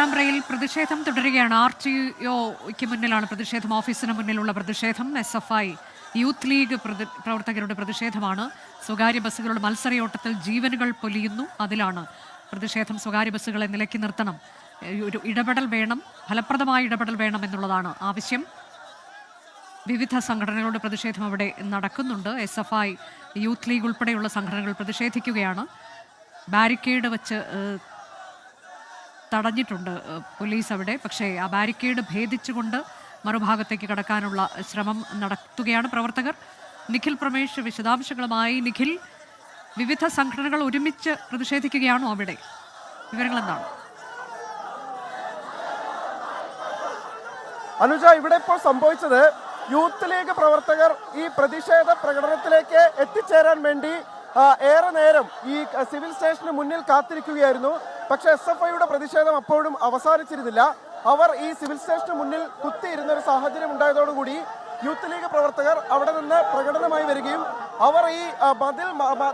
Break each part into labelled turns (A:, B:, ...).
A: പേരാമ്പ്രയിൽ പ്രതിഷേധം തുടരുകയാണ്. R T ഒക്ക് മുന്നിലാണ് പ്രതിഷേധം. ഓഫീസിന് മുന്നിലുള്ള പ്രതിഷേധം. S F I youth league പ്രവർത്തകരുടെ പ്രതിഷേധമാണ്. സ്വകാര്യ ബസ്സുകളുടെ മത്സരയോട്ടത്തിൽ ജീവനുകൾ പൊലിയുന്നു. അതിലാണ് പ്രതിഷേധം സ്വകാര്യ ബസ്സുകളെ നിലയ്ക്ക് നിർത്തണം. ഒരു ഇടപെടൽ വേണം. ഫലപ്രദമായ ഇടപെടൽ വേണം എന്നുള്ളതാണ് ആവശ്യം. വിവിധ സംഘടനകളുടെ പ്രതിഷേധം അവിടെ നടക്കുന്നുണ്ട്. S F I youth league ഉൾപ്പെടെയുള്ള സംഘടനകൾ പ്രതിഷേധിക്കുകയാണ്. ബാരിക്കേഡ് വെച്ച് തടഞ്ഞിട്ടുണ്ട് പോലീസ് അവിടെ. പക്ഷേ ആ ബാരിക്കേഡ് ഭേദിച്ചുകൊണ്ട് മറുഭാഗത്തേക്ക് കടക്കാനുള്ള ശ്രമം നടത്തുകയാണ് പ്രവർത്തകർ. നിഖിൽ പ്രമേഷ് വിശദാംശങ്ങളുമായി. നിഖിൽ വിവിധ സംഘടനകൾ ഒരുമിച്ച് പ്രതിഷേധിക്കുകയാണോ അവിടെ? വിവരങ്ങൾ എന്താണ്
B: അനുജ ഇവിടെ ഇപ്പോൾ സംഭവിച്ചത് യൂത്ത് ലീഗ് പ്രവർത്തകർ ഈ പ്രതിഷേധ പ്രകടനത്തിലേക്ക് എത്തിച്ചേരാൻ വേണ്ടി ഏറെ നേരം ഈ സിവിൽ സ്റ്റേഷന് മുന്നിൽ കാത്തിരിക്കുകയായിരുന്നു. പക്ഷേ എസ് എഫ് ഐയുടെ പ്രതിഷേധം അപ്പോഴും അവസാനിച്ചിരുന്നില്ല. അവർ ഈ സിവിൽ സ്റ്റേഷന് മുന്നിൽ കുത്തിയിരുന്ന ഒരു സാഹചര്യം ഉണ്ടായതോടുകൂടി യൂത്ത് ലീഗ് പ്രവർത്തകർ അവിടെ നിന്ന് പ്രകടനമായി വരികയും അവർ ഈ മതിൽ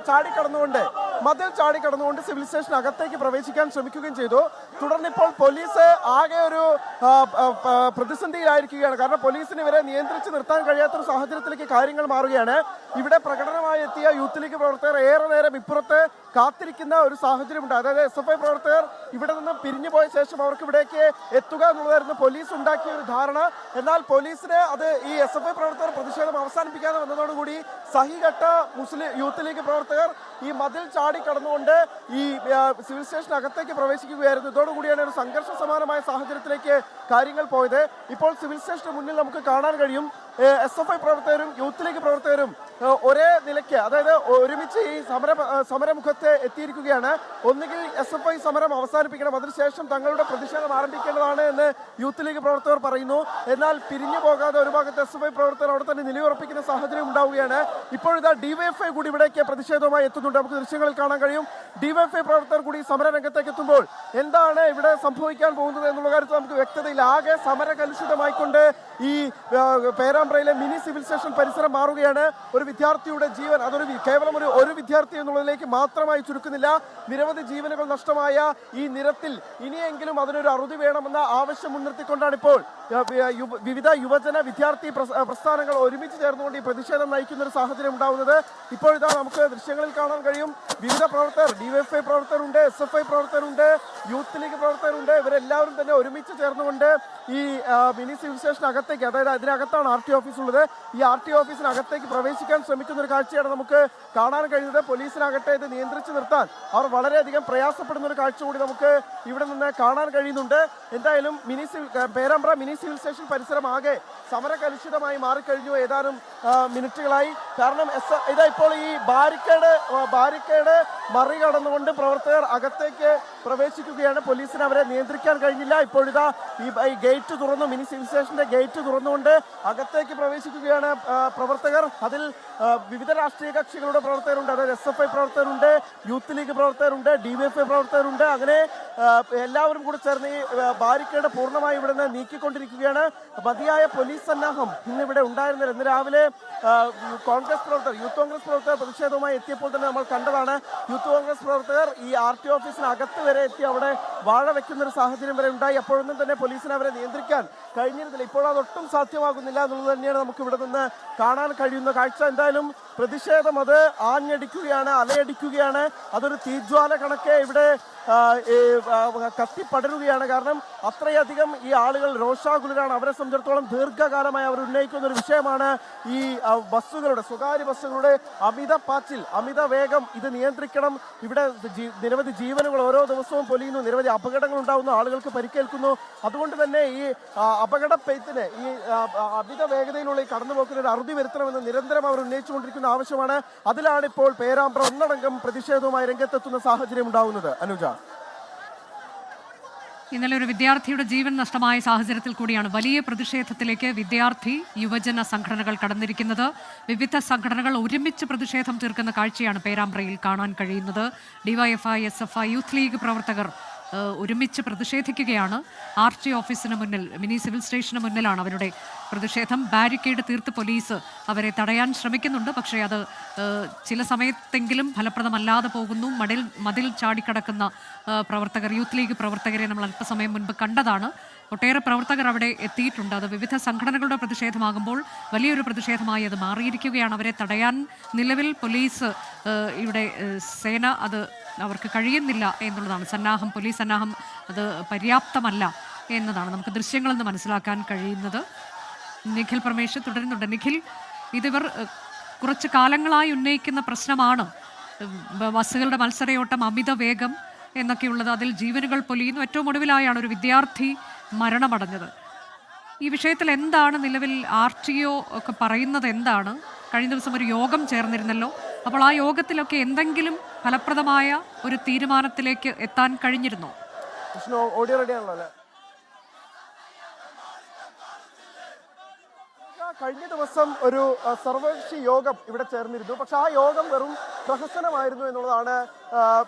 B: ചാടിക്കടന്നുകൊണ്ട് മതിൽ ചാടിക്കടന്നുകൊണ്ട് സിവിൽ സ്റ്റേഷൻ അകത്തേക്ക് പ്രവേശിക്കാൻ ശ്രമിക്കുകയും ചെയ്തു. തുടർന്ന് ഇപ്പോൾ പോലീസ് ആകെ ഒരു പ്രതിസന്ധിയിലായിരിക്കുകയാണ്. കാരണം പോലീസിന് ഇവരെ നിയന്ത്രിച്ച് നിർത്താൻ കഴിയാത്തൊരു സാഹചര്യത്തിലേക്ക് കാര്യങ്ങൾ മാറുകയാണ്. ഇവിടെ പ്രകടനമായി എത്തിയ യൂത്ത് ലീഗ് പ്രവർത്തകർ ഏറെ നേരം ഇപ്പുറത്ത് കാത്തിരിക്കുന്ന ഒരു സാഹചര്യമുണ്ട്. അതായത് എസ് എഫ് ഐ പ്രവർത്തകർ ഇവിടെ നിന്ന് പിരിഞ്ഞു പോയ ശേഷം അവർക്ക് ഇവിടേക്ക് എത്തുക എന്നുള്ളതായിരുന്നു പോലീസ് ഉണ്ടാക്കിയ ഒരു ധാരണ. എന്നാൽ പോലീസിന് അത് ഈ എസ് എഫ് ഐ പ്രവർത്തകർ പ്രതിഷേധം അവസാനിപ്പിക്കാതെ വന്നതോടുകൂടി സഹിഘട്ട മുസ്ലിം യൂത്ത് ലീഗ് പ്രവർത്തകർ ഈ മതിൽ ചാടി കടന്നുകൊണ്ട് ഈ സിവിൽ സ്റ്റേഷൻ അകത്തേക്ക് പ്രവേശിക്കുകയായിരുന്നു. ഇതോടുകൂടിയാണ് ഒരു സംഘർഷ സമാനമായ സാഹചര്യത്തിലേക്ക് കാര്യങ്ങൾ പോയത്. ഇപ്പോൾ സിവിൽ സ്റ്റേഷന് മുന്നിൽ നമുക്ക് കാണാൻ കഴിയും എസ് എഫ് ഐ പ്രവർത്തകരും യൂത്ത് ലീഗ് പ്രവർത്തകരും ഒരേ നിലയ്ക്ക് അതായത് ഒരുമിച്ച് ഈ സമര സമരമുഖത്ത് എത്തിയിരിക്കുകയാണ്. ഒന്നുകിൽ എസ് എഫ് ഐ സമരം അവസാനിപ്പിക്കണം. അതിനുശേഷം തങ്ങളുടെ പ്രതിഷേധം ആരംഭിക്കേണ്ടതാണ് എന്ന് യൂത്ത് ലീഗ് പ്രവർത്തകർ പറയുന്നു. എന്നാൽ പിരിഞ്ഞു പോകാതെ ഒരു ഭാഗത്ത് എസ് എഫ് ഐ പ്രവർത്തകർ അവിടെ തന്നെ നിലയുറപ്പിക്കുന്ന സാഹചര്യം ഉണ്ടാവുകയാണ്. ഇപ്പോഴിതാ ഡിവൈഎഫ്ഐ കൂടി ഇവിടേക്ക് പ്രതിഷേധവുമായി എത്തുന്നുണ്ട്. നമുക്ക് ദൃശ്യങ്ങളിൽ കാണാൻ കഴിയും. ഡിവൈഎഫ്ഐ പ്രവർത്തകർ കൂടി സമരരംഗത്തേക്ക് എത്തുമ്പോൾ എന്താണ് ഇവിടെ സംഭവിക്കാൻ പോകുന്നത് എന്നുള്ള കാര്യത്തിൽ നമുക്ക് വ്യക്തതയില്ല. ആകെ സമരകലുഷിതമായിക്കൊണ്ട് ഈ പേരാമ്പ്രയിലെ മിനി സിവിൽ സ്റ്റേഷൻ പരിസരം മാറുകയാണ്. ഒരു വിദ്യാർത്ഥിയുടെ ജീവൻ അതൊരു കേവലം ഒരു ഒരു വിദ്യാർത്ഥി എന്നുള്ളതിലേക്ക് മാത്രമായി ചുരുക്കുന്നില്ല. നിരവധി ജീവനുകൾ നഷ്ടമായ ഈ നിരത്തിൽ ഇനിയെങ്കിലും അതിനൊരു അറുതി വേണമെന്ന ആവശ്യം മുൻനിർത്തിക്കൊണ്ടാണ് ഇപ്പോൾ വിവിധ യുവജന വിദ്യാർത്ഥി പ്രസ്ഥാനങ്ങൾ ഒരുമിച്ച് ചേർന്നുകൊണ്ട് ഈ പ്രതിഷേധം നയിക്കുന്ന ഒരു സാഹചര്യം ഉണ്ടാവുന്നത്. ഇപ്പോഴിതാ നമുക്ക് ദൃശ്യങ്ങളിൽ കാണാൻ കഴിയും. വിവിധ പ്രവർത്തകർ ഡിവൈഎഫ്ഐ പ്രവർത്തകരുണ്ട് എസ് എഫ് ഐ പ്രവർത്തകരുണ്ട് യൂത്ത് ലീഗ് പ്രവർത്തകരുണ്ട്. ഇവരെല്ലാവരും തന്നെ ഒരുമിച്ച് ചേർന്നുകൊണ്ട് ഈ മിനി സിവിൽ സ്റ്റേഷൻ അകത്തേക്ക് അതായത് അതിനകത്താണ് ആർ ടി ഓഫീസ് ഉള്ളത്. ഈ ആർ ടി ഓഫീസിനകത്തേക്ക് പ്രവേശിക്കാൻ ശ്രമിക്കുന്ന ഒരു കാഴ്ചയാണ് നമുക്ക് കാണാൻ കഴിയുന്നത്. പോലീസിനാകട്ടെ ഇത് നിയന്ത്രിച്ചു നിർത്താൻ അവർ വളരെയധികം പ്രയാസപ്പെടുന്ന ഒരു കാഴ്ച കൂടി നമുക്ക് ഇവിടെ നിന്ന് കാണാൻ കഴിയുന്നുണ്ട്. എന്തായാലും mini civil Perambra mini civil station പരിസരമാകെ സമരകലുഷിതമായി മാറിക്കഴിഞ്ഞു. ഏതാനും മിനിറ്റുകളായി. കാരണം എസ് ഇതാ ഇപ്പോൾ ഈ ബാരിക്കേഡ് ബാരിക്കേഡ് മറികടന്നുകൊണ്ട് പ്രവർത്തകർ അകത്തേക്ക് പ്രവേശിക്കുകയാണ്. പോലീസിന് അവരെ നിയന്ത്രിക്കാൻ കഴിഞ്ഞില്ല. ഇപ്പോഴിതാ ഈ ഗേറ്റ് തുറന്നു മിനി സിവിൽ സ്റ്റേഷന്റെ ഗേറ്റ് തുറന്നുകൊണ്ട് അകത്തേക്ക് പ്രവേശിക്കുകയാണ് പ്രവർത്തകർ. അതിൽ വിവിധ രാഷ്ട്രീയ കക്ഷികളുടെ പ്രവർത്തകരുണ്ട്. അതായത് എസ് എഫ് ഐ പ്രവർത്തകരുണ്ട് യൂത്ത് ലീഗ് പ്രവർത്തകരുണ്ട് ഡി വി എഫ് ഐ പ്രവർത്തകരുണ്ട്. അങ്ങനെ എല്ലാവരും കൂടി ചേർന്ന് ഈ ബാരിക്കേഡ് പൂർണമായി ഇവിടെ നിന്ന് നീക്കിക്കൊണ്ടിരിക്കുകയാണ്. മതിയായ പോലീസ് സന്നാഹം ഇന്നിവിടെ ഉണ്ടായിരുന്നില്ല. ഇന്ന് രാവിലെ കോൺഗ്രസ് പ്രവർത്തകർ യൂത്ത് കോൺഗ്രസ് പ്രവർത്തകർ പ്രതിഷേധവുമായി എത്തിയപ്പോൾ തന്നെ നമ്മൾ കണ്ടതാണ് യൂത്ത് കോൺഗ്രസ് പ്രവർത്തകർ ഈ ആർ ടി ഓഫീസിനകത്ത് വരെ എത്തി. അവിടെ വാഴ വെക്കുന്ന ഒരു സാഹചര്യം വരെ ഉണ്ടായി. അപ്പോഴൊന്നും തന്നെ പോലീസിന് അവരെ നിയന്ത്രിക്കാൻ കഴിഞ്ഞിരുന്നില്ല. ഇപ്പോൾ അതൊട്ടും സാധ്യമാകുന്നില്ല എന്നുള്ളത് തന്നെയാണ് നമുക്ക് ഇവിടെ നിന്ന് കാണാൻ കഴിയുന്ന കാഴ്ച. എന്തായാലും പ്രതിഷേധം അത് ആഞ്ഞടിക്കുകയാണ് അലയടിക്കുകയാണ്. അതൊരു തീജ്വാല കണക്കെ ഇവിടെ കത്തിപ്പടരുകയാണ്. കാരണം അത്രയധികം ഈ ആളുകൾ രോഷാകുലരാണ്. അവരെ സംബന്ധിച്ചിടത്തോളം ദീർഘകാലമായി അവർ ഉന്നയിക്കുന്ന ഒരു വിഷയമാണ് ഈ ബസ്സുകളുടെ സ്വകാര്യ ബസ്സുകളുടെ അമിത പാച്ചിൽ അമിത വേഗം ഇത് നിയന്ത്രിക്കണം. ഇവിടെ നിരവധി ജീവനുകൾ ഓരോ ദിവസവും പൊലിയുന്നു. നിരവധി അപകടങ്ങൾ ഉണ്ടാകുന്നു ആളുകൾക്ക് പരിക്കേൽക്കുന്നു. അതുകൊണ്ട് തന്നെ ഈ അപകട പെയ്ത്തിന് ഈ അമിത വേഗതയിലുള്ള ഈ കടന്നുപോക്കിന് ഒരു അറുതി വരുത്തണമെന്ന് നിരന്തരം അവർ ഉന്നയിച്ചുകൊണ്ടിരിക്കുന്ന. ആവശ്യമാണ്. അതിലാണ് ഇപ്പോൾ പേരാമ്പ്ര ഒന്നടങ്കം പ്രതിഷേധവുമായി രംഗത്തെത്തുന്ന സാഹചര്യം ഉണ്ടാവുന്നത്. അനുജ.
A: ഇന്നലെ ഒരു വിദ്യാർത്ഥിയുടെ ജീവൻ നഷ്ടമായ സാഹചര്യത്തിൽ കൂടിയാണ് വലിയ പ്രതിഷേധത്തിലേക്ക് വിദ്യാർത്ഥി യുവജന സംഘടനകൾ കടന്നിരിക്കുന്നത്. വിവിധ സംഘടനകൾ ഒരുമിച്ച് പ്രതിഷേധം തീർക്കുന്ന കാഴ്ചയാണ് പേരാമ്പ്രയിൽ കാണാൻ കഴിയുന്നത്. DYFI S F I youth league പ്രവർത്തകർ ഒരുമിച്ച് പ്രതിഷേധിക്കുകയാണ്. ആർ ടി ഓഫീസിന് മുന്നിൽ മിനി സിവിൽ സ്റ്റേഷന് മുന്നിലാണ് അവരുടെ പ്രതിഷേധം. ബാരിക്കേഡ് തീർത്ത് പോലീസ് അവരെ തടയാൻ ശ്രമിക്കുന്നുണ്ട്. പക്ഷേ അത് ചില സമയത്തെങ്കിലും ഫലപ്രദമല്ലാതെ പോകുന്നു. മടിൽ മതിൽ ചാടിക്കടക്കുന്ന പ്രവർത്തകർ യൂത്ത് ലീഗ് പ്രവർത്തകരെ നമ്മൾ അല്പസമയം മുൻപ് കണ്ടതാണ്. ഒട്ടേറെ പ്രവർത്തകർ അവിടെ എത്തിയിട്ടുണ്ട്. അത് വിവിധ സംഘടനകളുടെ പ്രതിഷേധമാകുമ്പോൾ വലിയൊരു പ്രതിഷേധമായി അത് മാറിയിരിക്കുകയാണ്. അവരെ തടയാൻ നിലവിൽ പോലീസ് ഇവിടെ സേന അത് അവർക്ക് കഴിയുന്നില്ല എന്നുള്ളതാണ്. സന്നാഹം പോലീസ് സന്നാഹം അത് പര്യാപ്തമല്ല എന്നതാണ്. നമുക്ക് ദൃശ്യങ്ങളിൽ നിന്ന് മനസ്സിലാക്കാൻ കഴിയുന്നത്. നിഖിൽ പ്രമേഷ് തുടരുന്നുണ്ട്. നിഖിൽ ഇതിവർ കുറച്ച് കാലങ്ങളായി ഉന്നയിക്കുന്ന പ്രശ്നമാണ്. ബസ്സുകളുടെ മത്സരയോട്ടം അമിത വേഗം എന്നൊക്കെയുള്ളത് അതിൽ ജീവനുകൾ പൊലിയുന്നു. ഏറ്റവും ഒടുവിലായാണ് ഒരു വിദ്യാർത്ഥി മരണമടഞ്ഞത്. ഈ വിഷയത്തിൽ എന്താണ് നിലവിൽ ആർ ടി ഒക്കെ പറയുന്നത്? എന്താണ്? കഴിഞ്ഞ ദിവസം ഒരു യോഗം ചേർന്നിരുന്നല്ലോ. അപ്പോൾ ആ യോഗത്തിലൊക്കെ എന്തെങ്കിലും ഫലപ്രദമായ ഒരു തീരുമാനത്തിലേക്ക് എത്താൻ കഴിഞ്ഞിരുന്നോ?
B: കഴിഞ്ഞ ദിവസം ഒരു സർവകക്ഷി യോഗം ഇവിടെ ചേർന്നിരുന്നു. പക്ഷെ ആ യോഗം വെറും പ്രഹസനമായിരുന്നു എന്നുള്ളതാണ്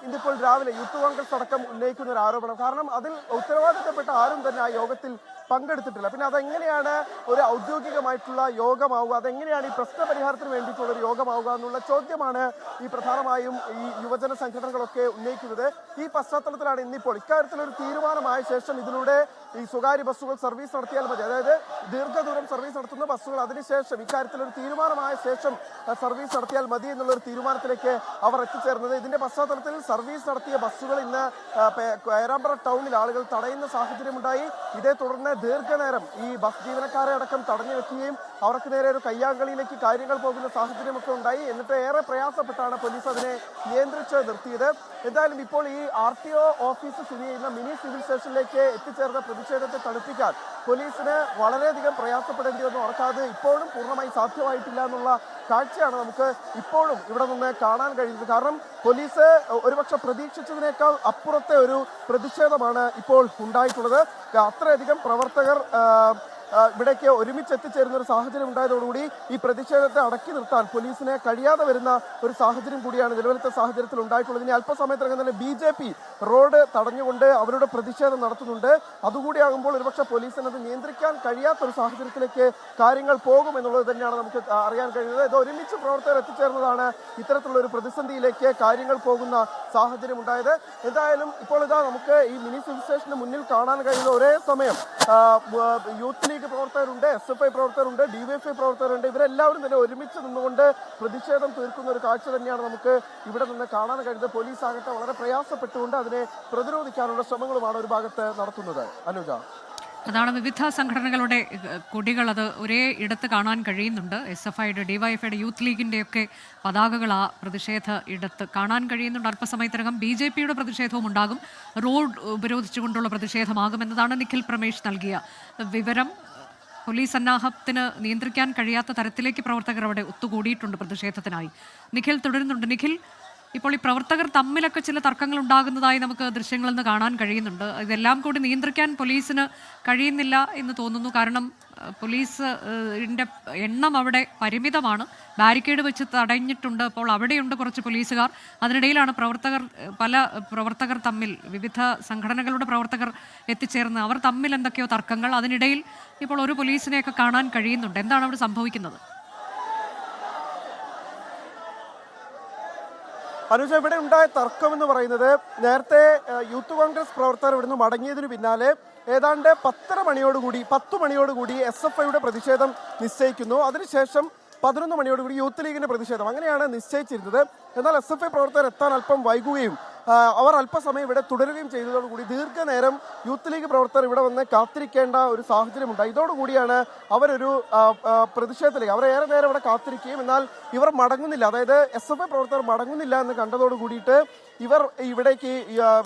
B: ഇന്നിപ്പോൾ രാവിലെ യൂത്ത് കോൺഗ്രസ് അടക്കം ഉന്നയിക്കുന്ന ഒരു ആരോപണം. കാരണം അതിൽ ഉത്തരവാദിത്തപ്പെട്ട ആരും തന്നെ ആ യോഗത്തിൽ പങ്കെടുത്തിട്ടില്ല. പിന്നെ അതെങ്ങനെയാണ് ഒരു ഔദ്യോഗികമായിട്ടുള്ള യോഗമാവുക? അതെങ്ങനെയാണ് ഈ പ്രശ്ന പരിഹാരത്തിന് വേണ്ടിയിട്ടുള്ള ഒരു യോഗമാവുക എന്നുള്ള ചോദ്യമാണ് ഈ പ്രധാനമായും ഈ യുവജന സംഘടനകളൊക്കെ ഉന്നയിക്കുന്നത്. ഈ പശ്ചാത്തലത്തിലാണ് ഇന്നിപ്പോൾ ഇക്കാര്യത്തിൽ ഒരു തീരുമാനമായ ശേഷം ഇതിലൂടെ ഈ സ്വകാര്യ ബസ്സുകൾ സർവീസ് നടത്തിയാൽ മതി. അതായത് ദീർഘദൂരം സർവീസ് നടത്തുന്ന ബസ്സുകൾ അതിനുശേഷം ഇക്കാര്യത്തിൽ ഒരു തീരുമാനമായ ശേഷം സർവീസ് നടത്തിയാൽ മതി എന്നുള്ള ഒരു തീരുമാനത്തിലേക്ക് അവർ എത്തിച്ചേർന്നത്. ഇതിന്റെ പശ്ചാത്തലത്തിൽ സർവീസ് നടത്തിയ ബസ്സുകൾ ഇന്ന് പേരാമ്പ്ര ടൗണിൽ ആളുകൾ തടയുന്ന സാഹചര്യമുണ്ടായി. ഇതേ തുടർന്ന് ദീർഘനേരം ഈ ബസ് ജീവനക്കാരെ അടക്കം തടഞ്ഞു വെക്കുകയും അവർക്ക് നേരെ ഒരു കയ്യാങ്കളിയിലേക്ക് കാര്യങ്ങൾ പോകുന്ന സാഹചര്യമൊക്കെ ഉണ്ടായി. എന്നിട്ട് ഏറെ പ്രയാസപ്പെട്ടാണ് പോലീസ് അതിനെ നിയന്ത്രിച്ച് നിർത്തിയത്. എന്തായാലും ഇപ്പോൾ ഈ ആർ ടി ഒ ഓഫീസ് സ്ഥിതി ചെയ്യുന്ന മിനി സിവിൽ സ്റ്റേഷനിലേക്ക് എത്തിച്ചേർന്ന പ്രതിഷേധത്തെ തണുപ്പിക്കാൻ പോലീസിന് വളരെയധികം പ്രയാസപ്പെടേണ്ടി വന്നു. അവർക്കത് ഇപ്പോഴും പൂർണമായി സാധ്യമായിട്ടില്ല എന്നുള്ള കാഴ്ചയാണ് നമുക്ക് ഇപ്പോഴും ഇവിടെ നിന്ന് കാണാൻ കഴിയുന്നത്. കാരണം പോലീസ് ഒരുപക്ഷെ പ്രതീക്ഷിച്ചതിനേക്കാൾ അപ്പുറത്തെ ഒരു പ്രതിഷേധമാണ് ഇപ്പോൾ ഉണ്ടായിട്ടുള്ളത്. അത്രയധികം പ്രവർത്തകർ ഇവിടേക്ക് ഒരുമിച്ച് എത്തിച്ചേരുന്ന ഒരു സാഹചര്യം ഉണ്ടായതോടുകൂടി ഈ പ്രതിഷേധത്തെ അടക്കി നിർത്താൻ പോലീസിനെ കഴിയാതെ വരുന്ന ഒരു സാഹചര്യം കൂടിയാണ് നിലവിലത്തെ സാഹചര്യത്തിൽ ഉണ്ടായിട്ടുള്ളത്. ഇനി അല്പസമയത്തിനകം തന്നെ ബി ജെ പി റോഡ് തടഞ്ഞുകൊണ്ട് അവരുടെ പ്രതിഷേധം നടത്തുന്നുണ്ട്. അതുകൂടിയാകുമ്പോൾ ഒരുപക്ഷെ പോലീസിന് അത് നിയന്ത്രിക്കാൻ കഴിയാത്ത ഒരു സാഹചര്യത്തിലേക്ക് കാര്യങ്ങൾ പോകും എന്നുള്ളത് തന്നെയാണ് നമുക്ക് അറിയാൻ കഴിയുന്നത്. ഇത് ഒരുമിച്ച് പ്രവർത്തകർ എത്തിച്ചേർന്നതാണ് ഇത്തരത്തിലുള്ള ഒരു പ്രതിസന്ധിയിലേക്ക് കാര്യങ്ങൾ പോകുന്ന സാഹചര്യം ഉണ്ടായത്. എന്തായാലും ഇപ്പോൾ ഇതാ നമുക്ക് ഈ മിനി സിവിൽ സ്റ്റേഷന് മുന്നിൽ കാണാൻ കഴിയുന്ന ഒരേ സമയം യൂത്ത് ലീഗ് പ്രവർത്തകരുണ്ട് എസ് എഫ് ഐ പ്രവർത്തകരുണ്ട് ഡിവൈഎഫ്ഐ പ്രവർത്തകരുണ്ട്. ഇവരെല്ലാവരും തന്നെ ഒരുമിച്ച് നിന്നുകൊണ്ട് പ്രതിഷേധം തീർക്കുന്ന ഒരു കാഴ്ച തന്നെയാണ് നമുക്ക് ഇവിടെ നിന്ന് കാണാൻ കഴിയുന്നത്. പോലീസ് ആകട്ടെ വളരെ പ്രയാസപ്പെട്ടുകൊണ്ട് അതിനെ പ്രതിരോധിക്കാനുള്ള ശ്രമങ്ങളുമാണ് ഒരു ഭാഗത്ത് നടത്തുന്നത്. അനുജ.
A: അതാണ് വിവിധ സംഘടനകളുടെ കൊടികൾ. അത് ഒരേ ഇടത്ത് കാണാൻ കഴിയുന്നുണ്ട്. എസ് എഫ് ഐയുടെ ഡിവൈഎഫ്ഐയുടെ യൂത്ത് ലീഗിന്റെയൊക്കെ പതാകകൾ ആ പ്രതിഷേധ ഇടത്ത് കാണാൻ കഴിയുന്നുണ്ട്. അല്പസമയത്തിനകം ബി ജെ പിയുടെ പ്രതിഷേധവും ഉണ്ടാകും. റോഡ് ഉപരോധിച്ചുകൊണ്ടുള്ള പ്രതിഷേധമാകും എന്നതാണ് നിഖിൽ പ്രമേഷ് നൽകിയ വിവരം. പോലീസ് സന്നാഹത്തിന് നിയന്ത്രിക്കാൻ കഴിയാത്ത തരത്തിലേക്ക് പ്രവർത്തകർ അവിടെ ഒത്തുകൂടിയിട്ടുണ്ട് പ്രതിഷേധത്തിനായി. നിഖിൽ തുടരുന്നുണ്ട്. നിഖിൽ ഇപ്പോൾ ഈ പ്രവർത്തകർ തമ്മിലൊക്കെ ചില തർക്കങ്ങൾ ഉണ്ടാകുന്നതായി നമുക്ക് ദൃശ്യങ്ങളിൽ നിന്ന് കാണാൻ കഴിയുന്നുണ്ട്. ഇതെല്ലാം കൂടി നിയന്ത്രിക്കാൻ പോലീസിന് കഴിയുന്നില്ല എന്ന് തോന്നുന്നു. കാരണം പോലീസ് എണ്ണം അവിടെ പരിമിതമാണ്. ബാരിക്കേഡ് വെച്ച് തടഞ്ഞിട്ടുണ്ട്. അപ്പോൾ അവിടെയുണ്ട് കുറച്ച് പോലീസുകാർ. അതിനിടയിലാണ് പ്രവർത്തകർ പല പ്രവർത്തകർ തമ്മിൽ വിവിധ സംഘടനകളുടെ പ്രവർത്തകർ എത്തിച്ചേർന്ന് അവർ തമ്മിൽ എന്തൊക്കെയോ തർക്കങ്ങൾ. അതിനിടയിൽ ഇപ്പോൾ ഒരു പോലീസിനെയൊക്കെ കാണാൻ കഴിയുന്നുണ്ട്. എന്താണ് അവിടെ സംഭവിക്കുന്നത്?
B: അനുജ ഇവിടെ ഉണ്ടായ തർക്കം എന്ന് പറയുന്നത് നേരത്തെ യൂത്ത് കോൺഗ്രസ് പ്രവർത്തകർ ഇവിടുന്ന് മടങ്ങിയതിന് പിന്നാലെ ഏതാണ്ട് പത്തര മണിയോടുകൂടി പത്ത് മണിയോടുകൂടി എസ് എഫ് ഐയുടെ പ്രതിഷേധം നിശ്ചയിക്കുന്നു. അതിനുശേഷം പതിനൊന്ന് മണിയോടുകൂടി യൂത്ത് ലീഗിന്റെ പ്രതിഷേധം. അങ്ങനെയാണ് നിശ്ചയിച്ചിരുന്നത്. എന്നാൽ എസ് എഫ് ഐ പ്രവർത്തകർ എത്താൻ അല്പം വൈകുകയും അവർ അല്പസമയം ഇവിടെ തുടരുകയും ചെയ്തതോടുകൂടി ദീർഘനേരം യൂത്ത് ലീഗ് പ്രവർത്തകർ ഇവിടെ വന്ന് കാത്തിരിക്കേണ്ട ഒരു സാഹചര്യമുണ്ടായി ഇതോടുകൂടിയാണ് അവരൊരു പ്രതിഷേധത്തിലേക്ക് അവർ ഏറെ നേരം ഇവിടെ കാത്തിരിക്കുകയും എന്നാൽ ഇവർ മടങ്ങുന്നില്ല. അതായത് എസ് എഫ് ഐ പ്രവർത്തകർ മടങ്ങുന്നില്ല എന്ന് കണ്ടതോട് കൂടിയിട്ട് ഇവർ ഇവിടേക്ക്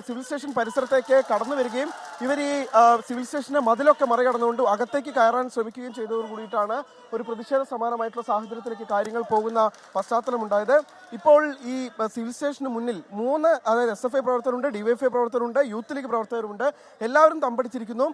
B: സിവിൽ സ്റ്റേഷൻ പരിസരത്തേക്ക് കടന്നു വരികയും ഇവർ ഈ സിവിൽ സ്റ്റേഷന്റെ മതിലൊക്കെ മറികടന്നുകൊണ്ട് അകത്തേക്ക് കയറാൻ ശ്രമിക്കുകയും ചെയ്തതോട് കൂടിയിട്ടാണ് ഒരു പ്രതിഷേധ സമാനമായിട്ടുള്ള സാഹചര്യത്തിലേക്ക് കാര്യങ്ങൾ പോകുന്ന പശ്ചാത്തലമുണ്ടായത് ഇപ്പോൾ ഈ സിവിൽ സ്റ്റേഷന് മുന്നിൽ മൂന്ന് അതായത് എസ് എഫ് ഐ പ്രവർത്തകരുണ്ട് ഡിവൈഎഫ്ഐ പ്രവർത്തകരുണ്ട് യൂത്ത് ലീഗ് പ്രവർത്തകരുണ്ട്. എല്ലാവരും തമ്പടിച്ചിരിക്കുന്നു.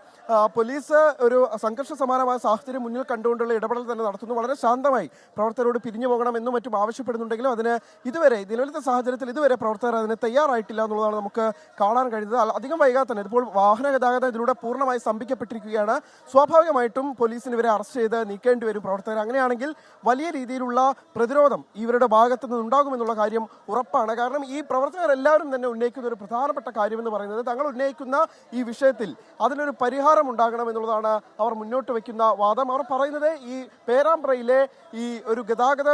B: പോലീസ് ഒരു സംഘർഷ സമാനമായ സാഹചര്യം മുന്നിൽ കണ്ടുകൊണ്ടുള്ള ഇടപെടൽ തന്നെ നടത്തുന്നു. വളരെ ശാന്തമായി പ്രവർത്തകരോട് പിരിഞ്ഞു പോകണം എന്നും മറ്റും ആവശ്യപ്പെടുന്നുണ്ടെങ്കിലും അതിന് ഇതുവരെ നിലവിലത്തെ സാഹചര്യത്തിൽ ഇതുവരെ പ്രവർത്തകർ അതിന് തയ്യാറായിട്ടില്ല എന്നുള്ളതാണ് നമുക്ക് കാണാൻ കഴിയുന്നത്. അധികം വൈകാതെ തന്നെ ഇപ്പോൾ വാഹന ഗതാഗതം ഇതിലൂടെ പൂർണമായി സ്തംഭിക്കപ്പെട്ടിരിക്കുകയാണ്. സ്വാഭാവികമായിട്ടും പോലീസിന് ഇവരെ അറസ്റ്റ് ചെയ്ത് നീക്കേണ്ടി വരും പ്രവർത്തകർ. അങ്ങനെയാണെങ്കിൽ വലിയ രീതിയിലുള്ള പ്രതിരോധം ഇവരുടെ ഭാഗത്തു നിന്ന് ഉണ്ടാകുമെന്നുള്ള കാര്യം ഉറപ്പാണ്. കാരണം ഈ പ്രവർത്തകർ എല്ലാവരും തന്നെ ഉന്നയിക്കുന്ന ഒരു പ്രധാനപ്പെട്ട കാര്യമെന്ന് പറയുന്നത് തങ്ങൾ ഉന്നയിക്കുന്ന ഈ വിഷയത്തിൽ അതിനൊരു പരിഹാരം ഉണ്ടാകണം എന്നുള്ളതാണ് അവർ മുന്നോട്ട് വയ്ക്കുന്ന വാദം. അവർ പറയുന്നത് ഈ പേരാമ്പ്രയിലെ ഈ ഒരു ഗതാഗത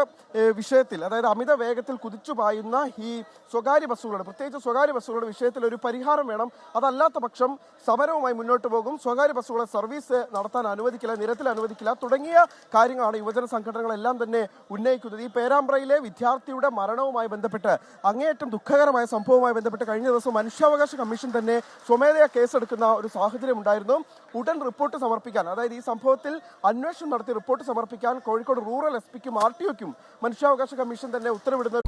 B: വിഷയത്തിൽ അതായത് അമിത വേഗത്തിൽ കുതിച്ചു പായുന്ന ഈ സ്വകാര്യ ബസ്സുകളുടെ പ്രത്യേകിച്ച് സ്വകാര്യ ബസ്സുകളുടെ വിഷയത്തിൽ ഒരു പരിഹാരം വേണം. അതല്ലാത്ത പക്ഷം സമരവുമായി മുന്നോട്ട് പോകും. സ്വകാര്യ ബസ്സുകളെ സർവീസ് നടത്താൻ അനുവദിക്കില്ല നിരത്തിൽ അനുവദിക്കില്ല. തുടങ്ങിയ കാര്യങ്ങളാണ് യുവജന സംഘടനകളെല്ലാം തന്നെ ഉന്നയിക്കുന്നത്. ഈ പേരാമ്പ്രയിലെ വിദ്യാർത്ഥിയുടെ മരണവുമായി ബന്ധപ്പെട്ട് അങ്ങേയറ്റം ദുഃഖകരമായ സംഭവവുമായി ബന്ധപ്പെട്ട് കഴിഞ്ഞ ദിവസം മനുഷ്യാവകാശ കമ്മീഷൻ തന്നെ സ്വമേധയാ കേസെടുക്കുന്ന ഒരു സാഹചര്യം ഉണ്ടായിരുന്നു. ഉടൻ റിപ്പോർട്ട് സമർപ്പിക്കാൻ അതായത് ഈ സംഭവത്തിൽ അന്വേഷണം നടത്തി റിപ്പോർട്ട് സമർപ്പിക്കാൻ കോഴിക്കോട് റൂറൽ എസ് പിക്കും ആർ ടി ഒക്കും മനുഷ്യാവകാശ കമ്മീഷൻ തന്നെ ഉത്തരവിടുന്ന